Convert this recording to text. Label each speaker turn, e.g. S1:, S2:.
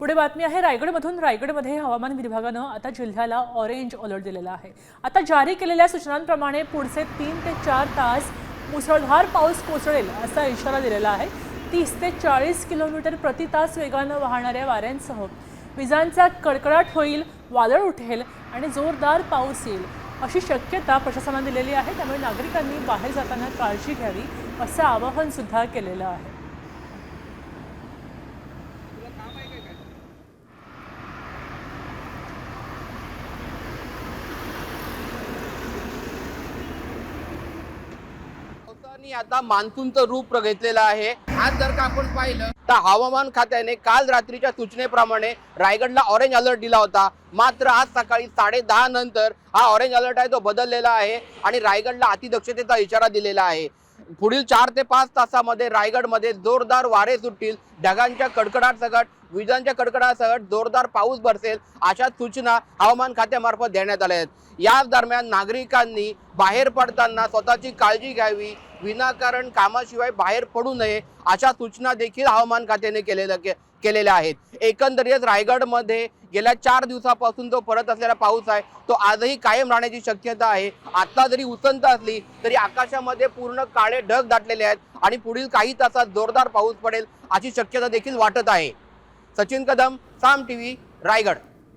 S1: पुढे बातमी आहे रायगडमधून रायगडमध्ये हवामान विभागानं आता जिल्ह्याला ऑरेंज अलर्ट दिलेला आहे. आता जारी केलेल्या सूचनांप्रमाणे पुढचे तीन ते चार तास मुसळधार पाऊस कोसळेल असा इशारा दिलेला आहे. तीस ते चाळीस किलोमीटर प्रति तास वेगानं वाहणाऱ्या वाऱ्यांसह विजांचा कडकडाट होईल वादळ उठेल आणि जोरदार पाऊस येईल अशी शक्यता प्रशासनाने दिलेली आहे. त्यामुळे नागरिकांनी बाहेर जाताना काळजी घ्यावी असं आवाहनसुद्धा केलेलं आहे.
S2: पावसाने आता मान्सूनचं रूप घेतलेलं आहे. आज जर का आपण पाहिलं तर हवामान खात्याने काल रात्रीच्या सूचनेप्रमाणे रायगडला ऑरेंज अलर्ट दिला होता. मात्र आज सकाळी साडे दहा नंतर हा ऑरेंज अलर्ट आहे तो बदललेला आहे आणि रायगडला अतिदक्षतेचा इशारा दिलेला आहे. पुढील चार ते पाच तासामध्ये रायगडमध्ये जोरदार वारे सुटतील. ढगांच्या कडकडाट सकट विजांच्या कडकडासह जोरदार पाऊस बरसेल अशा सूचना हवामान खात्यामार्फत देण्यात आल्या आहेत. याच दरम्यान नागरिकांनी बाहेर पडताना स्वतःची काळजी घ्यावी विनाकारण कामाशिवाय बाहेर पडू नये अशा सूचना देखील हवामान खात्याने केलेल्या के- केलेल्या आहेत. एकंदरीत रायगडमध्ये गेल्या चार दिवसापासून जो परत असलेला पाऊस आहे तो आजही कायम राहण्याची शक्यता आहे. आता जरी उसंत असली तरी आकाशामध्ये पूर्ण काळे ढग दाटलेले आहेत आणि पुढील काही तासात जोरदार पाऊस पडेल अशी शक्यता देखील वाटत आहे. Sachin Kadam Saam T V Raigad.